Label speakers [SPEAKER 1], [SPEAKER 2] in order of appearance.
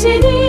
[SPEAKER 1] gecenin